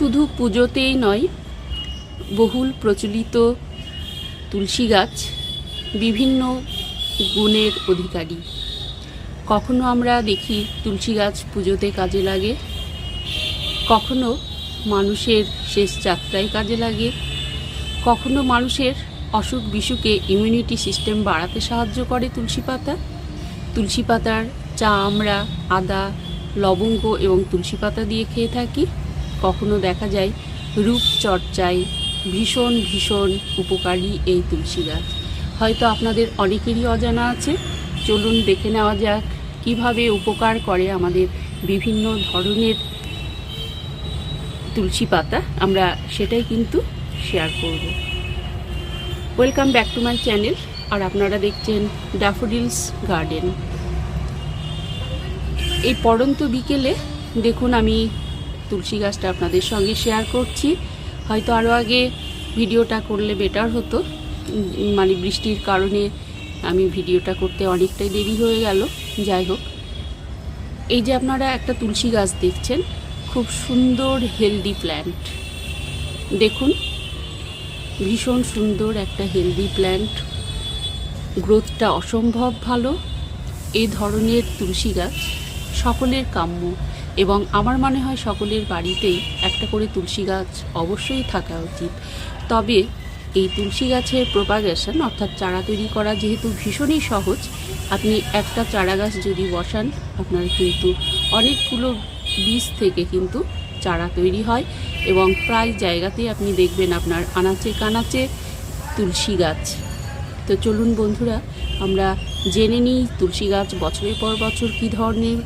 শুধু পুজোতেই নয়, বহুল প্রচলিত তুলসী গাছ বিভিন্ন গুণের অধিকারী। কখনো আমরা দেখি তুলসী গাছ পুজোতে কাজে লাগে, কখনো মানুষের শেষ যাত্রায় কাজে লাগে, কখনো মানুষের অসুখ বিসুখে ইমিউনিটি সিস্টেম বাড়াতে সাহায্য করে তুলসী পাতা। তুলসী পাতার চা আমরা আদা, লবঙ্গ এবং তুলসী পাতা দিয়ে খেয়ে থাকি। কখনো দেখা যায় রূপচর্চায় ভীষণ ভীষণ উপকারী এই তুলসী গাছ। হয়তো আপনাদের অনেকেরই অজানা আছে। চলুন দেখে নেওয়া যাক কীভাবে উপকার করে আমাদের বিভিন্ন ধরনের তুলসী পাতা। আমরা সেটাই কিন্তু শেয়ার করব। Welcome back to my channel আর আপনারা দেখছেন ড্যাফোডিলস গার্ডেন এই পড়ন্ত বিকেলে দেখুন আমি তুলসী গাছটা আপনাদের সঙ্গে শেয়ার করছি। হয়তো আরও আগে ভিডিওটা করলে বেটার হতো। মানে বৃষ্টির কারণে আমি ভিডিওটা করতে অনেকটাই দেরি হয়ে গেল। যাই হোক, এই যে আপনারা একটা তুলসী গাছ দেখছেন, খুব সুন্দর হেলদি প্ল্যান্ট দেখুন, ভীষণ সুন্দর একটা হেলদি প্ল্যান্ট গ্রোথটা অসম্ভব ভালো। এই ধরনের তুলসী গাছ সকলের কাম্য। এবং আমার মনে হয় সকলের বাড়িতেই একটা করে তুলসী গাছ অবশ্যই থাকা উচিত। তবে এই তুলসী গাছের প্রোপাগেশন অর্থাৎ চারা তৈরি করা যেহেতু ভীষণই সহজ, আপনি একটা চারা গাছ যদি বসান, আপনার কিন্তু অনেকগুলো বীজ থেকে কিন্তু চারা তৈরি হয় এবং প্রায় জায়গাতেই আপনি দেখবেন আপনার আনাচে কানাচে তুলসী গাছ। তো চলুন বন্ধুরা, আমরা জেনে নিই তুলসী গাছ বছরের পর বছর কী ধরনের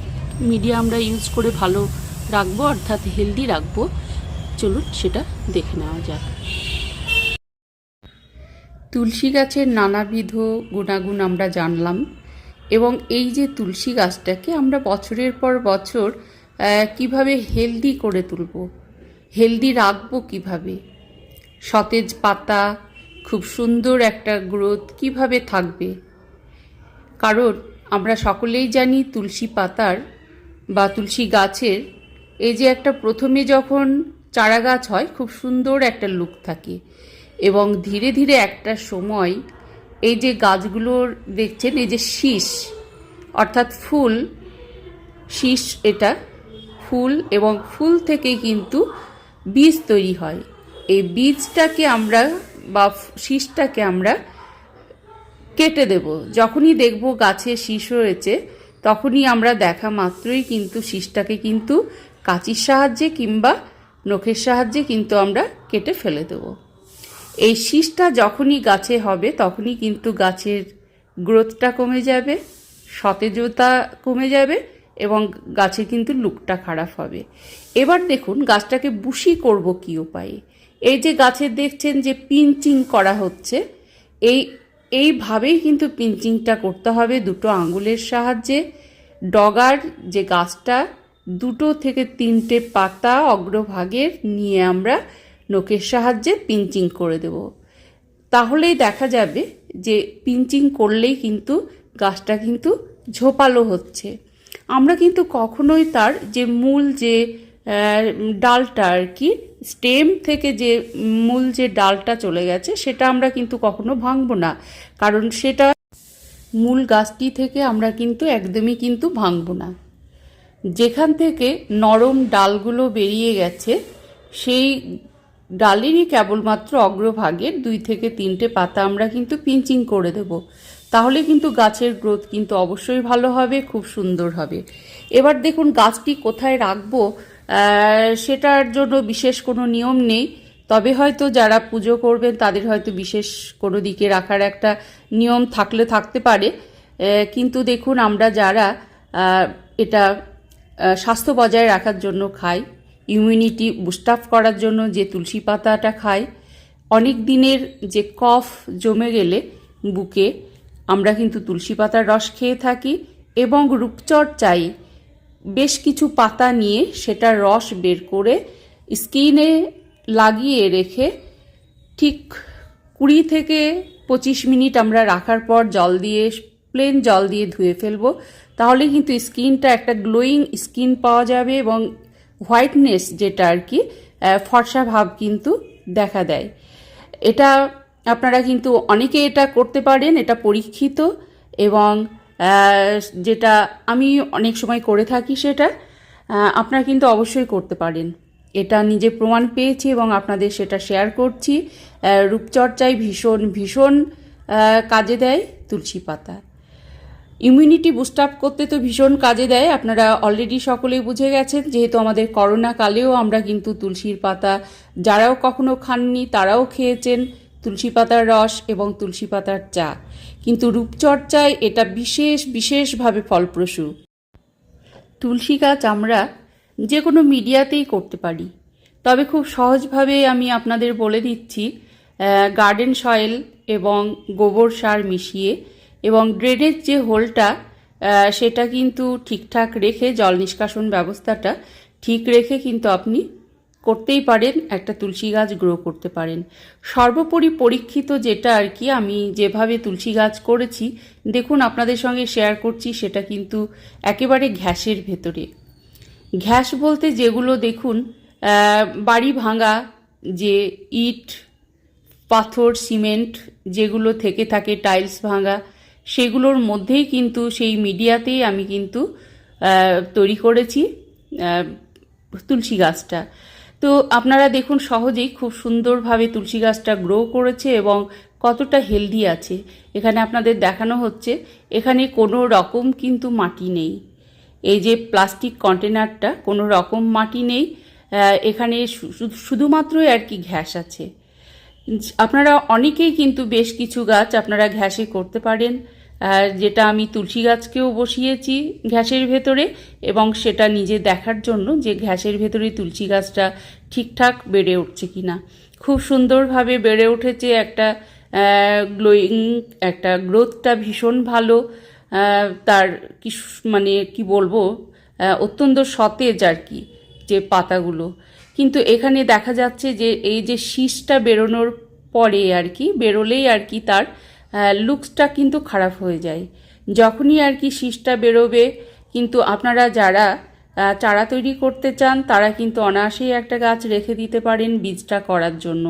মিডিয়া আমরা ইউজ করে ভালো রাখব, অর্থাৎ হেলদি রাখব। চলুন সেটা দেখে নেওয়া যাক। তুলসী গাছের নানাবিধ গুণাগুণ আমরা জানলাম এবং এই যে তুলসী গাছটাকে আমরা বছরের পর বছর কীভাবে হেলদি করে তুলব হেলদি রাখব কীভাবে, সতেজ পাতা, খুব সুন্দর একটা গ্রোথ কীভাবে থাকবে? কারণ আমরা সকলেই জানি তুলসী পাতার বা তুলসী গাছের, এই যে একটা প্রথমে যখন চারা গাছ হয়, খুব সুন্দর একটা লুক থাকে। এবং ধীরে ধীরে একটা সময় এই যে গাছগুলোর দেখছেন, এই যে শীষ, অর্থাৎ ফুল, শীষ এটা, ফুল এবং ফুল থেকে কিন্তু বীজ তৈরি হয়। এই বীজটাকে আমরা বা শীষটাকে আমরা কেটে দেব। যখনই দেখব গাছে শীষ হয়েছে তখনই আমরা দেখা মাত্রই কিন্তু শীষটাকে কিন্তু কাঁচির সাহায্যে কিংবা নখের সাহায্যে কিন্তু আমরা কেটে ফেলে দেব। এই শীষটা যখনই গাছে হবে, তখনই কিন্তু গাছের গ্রোথটা কমে যাবে, সতেজতা কমে যাবে এবং গাছে কিন্তু লুকটা খারাপ হবে। এবার দেখুন গাছটাকে বুশি করব কী উপায়ে? এই যে গাছের দেখছেন যে পিঞ্চিং করা হচ্ছে, এই এইভাবেই কিন্তু পিঞ্চিংটা করতে হবে দুটো আঙুলের সাহায্যে। ডগার যে গাছটা, দুটো থেকে তিনটে পাতা অগ্রভাগের নিয়ে আমরা নখের সাহায্যে পিঞ্চিং করে দেব। তাহলেই দেখা যাবে যে পিঞ্চিং করলেই কিন্তু গাছটা কিন্তু ঝোপালো হচ্ছে। আমরা কিন্তু কখনোই তার যে মূল যে ডালটা আর কি স্টেম থেকে যে মূল যে ডালটা চলে গেছে, সেটা আমরা কিন্তু কখনো ভাঙবো না। কারণ সেটা মূল গাছটি থেকে আমরা কিন্তু একদমই কিন্তু ভাঙবো না। যেখান থেকে নরম ডালগুলো বেরিয়ে গেছে, সেই ডালেরই কেবলমাত্র অগ্রভাগের দুই থেকে তিনটে পাতা আমরা কিন্তু পিঞ্চিং করে দেব। তাহলে কিন্তু গাছের গ্রোথ কিন্তু অবশ্যই ভালো হবে, খুব সুন্দর হবে। এবার দেখুন, গাছটি কোথায় রাখব সেটার জন্য বিশেষ কোনো নিয়ম নেই। তবে হয়তো যারা পুজো করবেন, তাদের হয়তো বিশেষ কোনো দিকে রাখার একটা নিয়ম থাকলে থাকতে পারে। কিন্তু দেখুন, আমরা যারা এটা স্বাস্থ্য বজায় রাখার জন্য খাই ইমিউনিটি বুস্ট আপ করার জন্য যে তুলসী পাতাটা খাই, অনেক দিনের যে কফ জমে গেলে বুকে আমরা কিন্তু তুলসী পাতার রস খেয়ে থাকি এবং রূপচর্চায় বেশ কিছু পাতা নিয়ে সেটার রস বের করে স্কিনে লাগিয়ে রেখে ঠিক কুড়ি থেকে পঁচিশ মিনিট আমরা রাখার পর জল দিয়ে প্লেন জল দিয়ে ধুয়ে ফেলব। তাহলে কিন্তু স্কিনটা একটা গ্লোয়িং স্কিন পাওয়া যাবে এবং হোয়াইটনেস যেটা আর কি ফর্সা ভাব কিন্তু দেখা দেয়। এটা আপনারা কিন্তু অনেকে এটা করতে পারেন, এটা পরীক্ষিত এবং যেটা আমি অনেক সময় করে থাকি সেটা আপনারা কিন্তু অবশ্যই করতে পারেন। এটা নিজে প্রমাণ পেয়েছি এবং আপনাদের সেটা শেয়ার করছি। রূপচর্চায় ভীষণ ভীষণ কাজে দেয় তুলসী পাতা। ইমিউনিটি বুস্ট আপ করতে তো ভীষণ কাজে দেয়। আপনারা অলরেডি সকলেই বুঝে গেছেন, যেহেতু আমাদের করোনা কালেও আমরা কিন্তু তুলসীর পাতা, যারাও কখনো খাননি তারাও খেয়েছেন। তুলসী পাতার রস এবং তুলসী পাতার চা। কিন্তু রূপচর্চায় এটা বিশেষ, বিশেষভাবে ফলপ্রসূ। তুলসী গাছ আমরা যে কোনো মিডিয়াতেই করতে পারি। তবে খুব সহজভাবে আমি আপনাদের বলে দিচ্ছি গার্ডেন সয়েল এবং গোবর সার মিশিয়ে এবং ড্রেনের যে হোলটা সেটা কিন্তু ঠিকঠাক রেখে জল নিষ্কাশন ব্যবস্থাটা ঠিক রেখে কিন্তু আপনি করতেই পারেন, একটা তুলসী গাছ গ্রো করতে পারেন। সর্বোপরি পরীক্ষিত যেটা আর কি, আমি যেভাবে তুলসী গাছ করেছি, দেখুন আপনাদের সঙ্গে শেয়ার করছি, সেটা কিন্তু একেবারে ঘ্যাসের ভেতরে। ঘ্যাস বলতে যেগুলো দেখুন বাড়ি ভাঙা যে ইট, পাথর, সিমেন্ট যেগুলো থেকে থাকে, টাইলস ভাঙা, সেগুলোর মধ্যেই কিন্তু সেই মিডিয়াতেই আমি কিন্তু তৈরি করেছি তুলসী গাছটা। তো আপনারা দেখুন সহজেই খুব সুন্দরভাবে তুলসী গাছটা গ্রো করেছে এবং কতটা হেলদি আছে। এখানে আপনাদের দেখানো হচ্ছে, এখানে কোনো রকম কিন্তু মাটি নেই। এই যে প্লাস্টিক কন্টেনারটা কোনো রকম মাটি নেই। এখানে শুধুমাত্রই আর কি ঘ্যাস আছে। আপনারা অনেকেই কিন্তু বেশ কিছু গাছ আপনারা ঘ্যাসে করতে পারেন। আর যেটা আমি তুলসী গাছকেও বসিয়েছি ঘ্যাসের ভেতরে এবং সেটা নিজে দেখার জন্য যে ঘ্যাসের ভেতরে তুলসী গাছটা ঠিকঠাক বেড়ে উঠছে কি না খুব সুন্দরভাবে বেড়ে উঠেছে একটা গ্লোয়িং একটা গ্রোথটা ভীষণ ভালো। তার কি মানে কি বলব অত্যন্ত সতেজ আর কি যে পাতাগুলো। কিন্তু এখানে দেখা যাচ্ছে যে এই যে শীষটা বেরোনোর পরে আর কি, বেরোলেই আর কি তার লুকসটা কিন্তু খারাপ হয়ে যায়। যখনই আর কি শীষটা বেরোবে, কিন্তু আপনারা যারা চারা তৈরি করতে চান, তারা কিন্তু অনায়াসেই একটা গাছ রেখে দিতে পারেন বীজটা করার জন্য।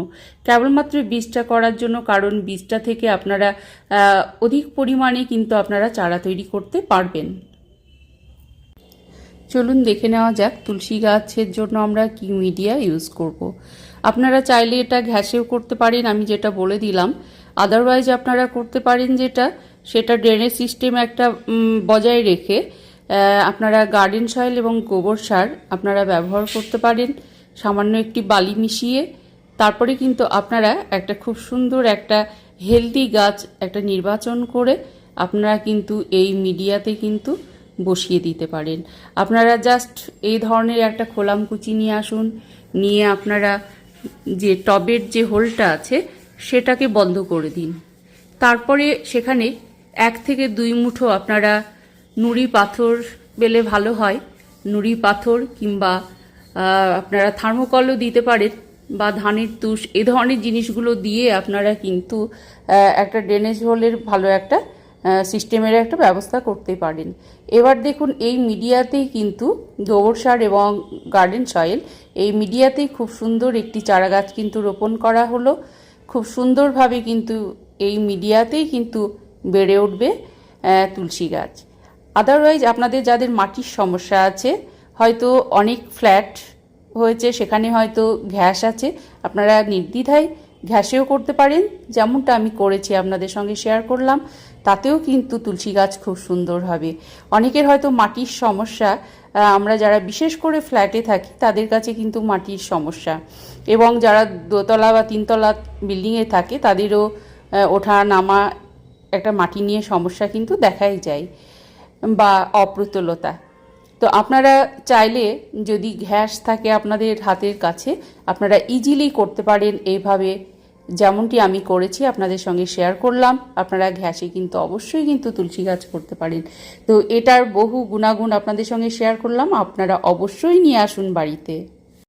কেবলমাত্র বীজটা করার জন্য, কারণ বীজটা থেকে আপনারা অধিক পরিমাণে কিন্তু আপনারা চারা তৈরি করতে পারবেন। চলুন দেখে নেওয়া যাক তুলসী গাছের জন্য আমরা কি মিডিয়া ইউজ করব। আপনারা চাইলে এটা ঘ্যাসেও করতে পারেন, আমি যেটা বলে দিলাম। আদারওয়াইজ আপনারা করতে পারেন যেটা, সেটা ড্রেনেজ সিস্টেম একটা বজায় রেখে আপনারা গার্ডেন সয়েল এবং গোবর সার আপনারা ব্যবহার করতে পারেন। সামান্য একটি বালি মিশিয়ে, তারপরে কিন্তু আপনারা একটা খুব সুন্দর একটা হেলদি গাছ একটা নির্বাচন করে, আপনারা কিন্তু এই মিডিয়াতে কিন্তু বসিয়ে দিতে পারেন। আপনারা জাস্ট এই ধরনের একটা খোলামকুচি নিয়ে আসুন, নিয়ে আপনারা যে টবের যে হোলটা আছে সেটাকে বন্ধ করে দিন। তারপরে সেখানে এক থেকে দুই মুঠো আপনারা নুড়ি পাথর পেলে ভালো হয়। নুড়ি পাথর কিংবা আপনারা থার্মোকলও দিতে পারেন বা ধানের তুষ, এ ধরনের জিনিসগুলো দিয়ে আপনারা কিন্তু একটা ড্রেনেজ হোলের ভালো একটা সিস্টেমের একটা ব্যবস্থা করতে পারেন। এবার দেখুন, এই মিডিয়াতেই কিন্তু গোবর সার এবং গার্ডেন সয়েল এই মিডিয়াতেই খুব সুন্দর একটি চারা গাছ কিন্তু রোপণ করা হলো। খুব সুন্দরভাবে কিন্তু এই মিডিয়াতেই কিন্তু বেড়ে উঠবে তুলসী গাছ। আদারওয়াইজ আপনাদের যাদের মাটির সমস্যা আছে, হয়তো অনেক ফ্ল্যাট হয়েছে, সেখানে হয়তো ঘ্যাস আছে। আপনারা নির্দ্বিধায় ঘ্যাসেও করতে পারেন। যেমনটা আমি করেছি, আপনাদের সঙ্গে শেয়ার করলাম। তাতেও কিন্তু তুলসী গাছ খুব সুন্দর হবে। অনেকের হয়তো মাটির সমস্যা আমরা যারা বিশেষ করে ফ্ল্যাটে থাকি, তাদের কাছে কিন্তু মাটির সমস্যা। এবং যারা দোতলা বা তিনতলা বিল্ডিংয়ে থাকে, তাদেরও ওঠা নামা একটা মাটি নিয়ে সমস্যা কিন্তু দেখাই যায় বা অপ্রতুলতা। তো আপনারা চাইলে যদি ঘ্যাস থাকে আপনাদের হাতের কাছে, আপনারা ইজিলি করতে পারেন এইভাবে যেমনটি আমি করেছি, আপনাদের সঙ্গে শেয়ার করলাম। আপনারা ঘ্যাসে কিন্তু অবশ্যই কিন্তু তুলসী গাছ করতে পারেন। তো এটার বহু গুণাগুণ আপনাদের সঙ্গে শেয়ার করলাম। আপনারা অবশ্যই নিয়ে আসুন বাড়িতে।